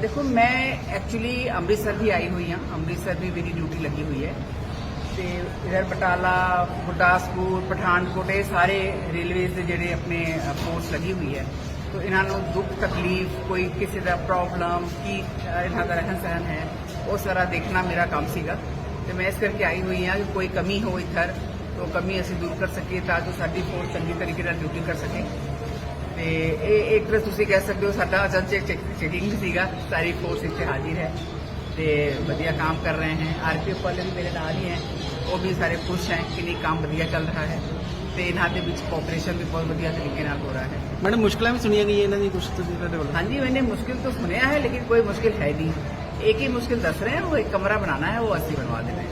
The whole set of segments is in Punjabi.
ਦੇਖੋ ਮੈਂ ਐਕਚੁਅਲੀ ਅੰਮ੍ਰਿਤਸਰ ਦੀ ਆਈ ਹੋਈ ਹਾਂ। ਅੰਮ੍ਰਿਤਸਰ ਵੀ ਮੇਰੀ ਡਿਊਟੀ ਲੱਗੀ ਹੋਈ ਹੈ। ਤੇ ਇਧਰ ਬਟਾਲਾ ਗੁਰਦਾਸਪੁਰ ਪਠਾਨਕੋਟ ਇਹ ਸਾਰੇ ਰੇਲਵੇਜ਼ ਦੇ ਜਿਹੜੇ ਆਪਣੇ ਫੋਰਸ ਲੱਗੀ ਹੋਈ ਹੈ। ਤੋ ਇਹਨਾਂ ਨੂੰ ਦੁੱਖ ਤਕਲੀਫ ਕੋਈ ਕਿਸੇ ਦਾ ਪ੍ਰੋਬਲਮ ਕੀ ਅ, ਇਹਨਾਂ ਦਾ ਰਹਿਣ ਸਹਿਣ ਹੈ ਉਹ ਸਾਰਾ ਦੇਖਣਾ ਮੇਰਾ ਕੰਮ ਸੀਗਾ। ਤੇ ਮੈਂ ਇਸ ਕਰਕੇ ਆਈ ਹੋਈ ਹਾਂ ਕਿ ਕੋਈ ਕਮੀ ਹੋ ਇਧਰ ਉਹ ਕਮੀ ਅਸੀਂ ਦੂਰ ਕਰ ਸਕੀਏ ਤਾਂ ਜੋ ਸਾਡੀ ਫੋਰਸ ਚੰਗੀ ਤਰੀਕੇ ਨਾਲ ਡਿਊਟੀ ਕਰ ਸਕੇ। ਤੇ ਇਹ ਇੱਕ ਤਰ੍ਹਾਂ ਤੁਸੀਂ ਕਹਿ ਸਕਦੇ ਹੋ ਸਾਡਾ ਅਚਨਚੇਕ ਚੈਕਿੰਗ ਸੀਗਾ ਸਾਰੀ ਫੋਰਸ ਇੱਥੇ ਹਾਜ਼ਰ ਹੈ ਤੇ ਵਧੀਆ ਕੰਮ ਕਰ ਰਹੇ ਹਨ ਆਰਪੀਐਫ ਵਾਲੇ ਮੇਰੇ ਨਾਲ ਹੀ ਹੈ ਉਹ ਵੀ ਸਾਰੇ ਖੁਸ਼ ਹੈ ਕਿ ਨਹੀਂ ਕੰਮ ਵਧੀਆ ਚੱਲ ਰਿਹਾ ਹੈ ਤੇ ਇਹਨਾਂ ਦੇ ਵਿੱਚ ਕੋਆਪਰੇਸ਼ਨ ਵੀ ਬਹੁਤ ਵਧੀਆ ਤਰੀਕੇ ਨਾਲ ਹੋ ਰਿਹਾ ਹੈ। ਮੈਡਮ ਮੁਸ਼ਕਲਾਂ ਵੀ ਸੁਣੀਆਂ ਗਈਆਂ ਇਹਨਾਂ ਦੀ ਕੁਝ ਤੁਸੀਂ ਤੁਹਾਡੇ ਵੱਲੋਂ? ਹਾਂਜੀ ਮੈਨੇ ਮੁਸ਼ਕਿਲ ਤਾਂ ਸੁਣਿਆ ਹੈ ਲੇਕਿਨ ਕੋਈ ਮੁਸ਼ਕਿਲ ਹੈ ਨਹੀਂ। ਇੱਕ ਹੀ ਮੁਸ਼ਕਿਲ ਦੱਸ ਰਹੇ ਹਨ ਉਹ ਇੱਕ ਕਮਰਾ ਬਣਾਉਣਾ ਹੈ ਉਹ ਅਸੀਂ ਬਣਵਾ ਦੇਣਾ ਹੈ।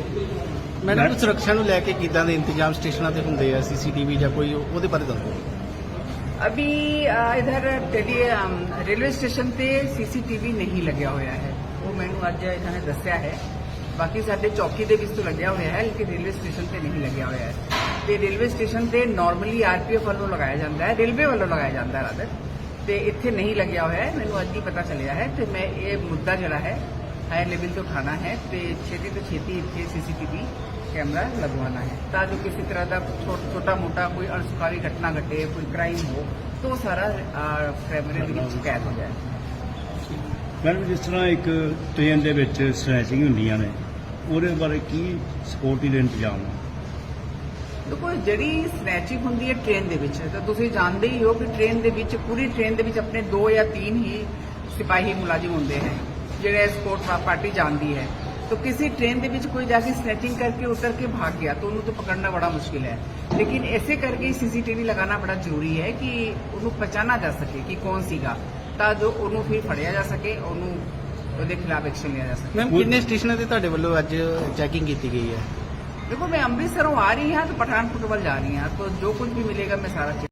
ਮੈਡਮ ਸੁਰੱਖਿਆ ਨੂੰ ਲੈ ਕੇ ਕਿਦਾਂ ਦੇ ਇੰਤਜ਼ਾਮ ਸਟੇਸ਼ਨਾਂ ਤੇ ਹੁੰਦੇ ਆ ਸੀਸੀਟੀਵੀ ਜਾਂ ਕੋਈ ਉਹਦੇ ਬਾਰੇ ਦੱਸੋ। अभी अ, इधर टेली अम, रेलवे स्टेशन ਤੇ ਸੀਸੀਟੀਵੀ ਨਹੀਂ ਲੱਗਿਆ ਹੋਇਆ ਹੈ ਉਹ ਮੈਨੂੰ ਅੱਜ ਇਹਨਾਂ ਨੇ ਦੱਸਿਆ ਹੈ ਬਾਕੀ ਸਾਡੇ ਚੌਕੀ ਦੇ ਵਿੱਚ ਤਾਂ ਲੱਗਿਆ ਹੋਇਆ ਹੈ ਲੇਕਿਨ ਰੇਲਵੇ ਸਟੇਸ਼ਨ ਤੇ ਨਹੀਂ ਲੱਗਿਆ ਹੋਇਆ ਹੈ ਤੇ ਰੇਲਵੇ ਸਟੇਸ਼ਨ ਤੇ ਨਾਰਮਲੀ ਆਰਪੀਐਫ ਵੱਲੋਂ ਲਗਾਇਆ ਜਾਂਦਾ ਹੈ ਰੇਲਵੇ ਵੱਲੋਂ ਲਗਾਇਆ ਜਾਂਦਾ ਹੈ ਰਾਦਰ ਤੇ ਇੱਥੇ ਨਹੀਂ ਲੱਗਿਆ ਹੋਇਆ ਹੈ ਮੈਨੂੰ ਅੱਜ ਹੀ ਪਤਾ ਚੱਲਿਆ ਹੈ ਤੇ ਮੈਂ ਇਹ ਮੁੱਦਾ ਜਿਹੜਾ ਹੈ ਹਾਇਰ ਲੈਵਲ ਤੋਂ ਉਠਾਉਣਾ ਹੈ ਤੇ ਛੇਤੀ ਤੋਂ ਛੇਤੀ ਇੱਥੇ ਸੀਸੀਟੀਵੀ ਕੈਮਰਾ ਲਗਵਾਉਣਾ ਹੈ ਤਾਂ ਜੋ ਕਿਸੇ ਤਰ੍ਹਾਂ ਦਾ ਛੋਟਾ ਮੋਟਾ ਕੋਈ ਅਣਸੁਖਾਵੀ ਘਟਨਾ ਘਟੇ ਕੋਈ ਕ੍ਰਾਈਮ ਹੋ ਤਾਂ ਉਹ ਸਾਰਾ ਕੈਮਰੇ ਦੇ ਵਿੱਚ ਕੈਦ ਹੋ ਜਾਏ ਮੈਡਮ ਜਿਸ ਤਰ੍ਹਾਂ ਇੱਕ ਟ੍ਰੇਨ ਦੇ ਵਿੱਚ ਸਨੈਚਿੰਗ ਹੁੰਦੀਆਂ ਨੇ ਉਹਦੇ ਬਾਰੇ ਕੀ ਸਿਕਿਉਰਿਟੀ ਦੇ ਇੰਤਜ਼ਾਮ ਆ ਦੇਖੋ ਜਿਹੜੀ ਸਨੈਚਿੰਗ ਹੁੰਦੀ ਹੈ ਟ੍ਰੇਨ ਦੇ ਵਿੱਚ ਤਾਂ ਤੁਸੀਂ ਜਾਣਦੇ ਹੀ ਹੋ ਕਿ ਟ੍ਰੇਨ ਦੇ ਵਿੱਚ ਪੂਰੀ ਟ੍ਰੇਨ ਦੇ ਵਿੱਚ ਆਪਣੇ ਦੋ ਜਾਂ ਤਿੰਨ ਹੀ ਸਿਪਾਹੀ ਮੁਲਾਜ਼ਮ ਹੁੰਦੇ ਹਨ ਜਿਹੜੇ ਐਸਕੋਰਟ ਪਾਰਟੀ ਜਾਂਦੀ ਹੈ तो किसी ट्रेन ਦੇ ਵਿੱਚ ਕੋਈ ਜਾ ਕੇ ਸਨੈਚਿੰਗ ਕਰਕੇ ਉਤਰ ਕੇ ਭਾਗ ਗਿਆ तो ਉਹਨੂੰ तो पकड़ना बड़ा मुश्किल है लेकिन ऐसे करके सीसीटीवी लगाना बड़ा ਜ਼ਰੂਰੀ ਹੈ ਕਿ ਉਹਨੂੰ ਪਛਾਣਾ ਜਾ ਸਕੇ ਕਿ ਕੌਣ ਸੀਗਾ ਤਾਂ ਜੋ ਉਹਨੂੰ ਫਿਰ ਫੜਿਆ ਜਾ ਸਕੇ ਉਹਨੂੰ ਉਹਦੇ ਖਿਲਾਫ ਐਕਸ਼ਨ ਲਿਆ ਜਾ ਸਕੇ ਮੈਮ ਕਿੰਨੇ ਸਟੇਸ਼ਨਾਂ ਤੇ ਤੁਹਾਡੇ ਵੱਲੋਂ ਅੱਜ ਚੈਕਿੰਗ ਕੀਤੀ ਗਈ ਹੈ देखो मैं अमृतसरों आ रही हूँ तो पठानकोट ਵੱਲ जा रही हूँ तो जो कुछ भी मिलेगा मैं सारा चेक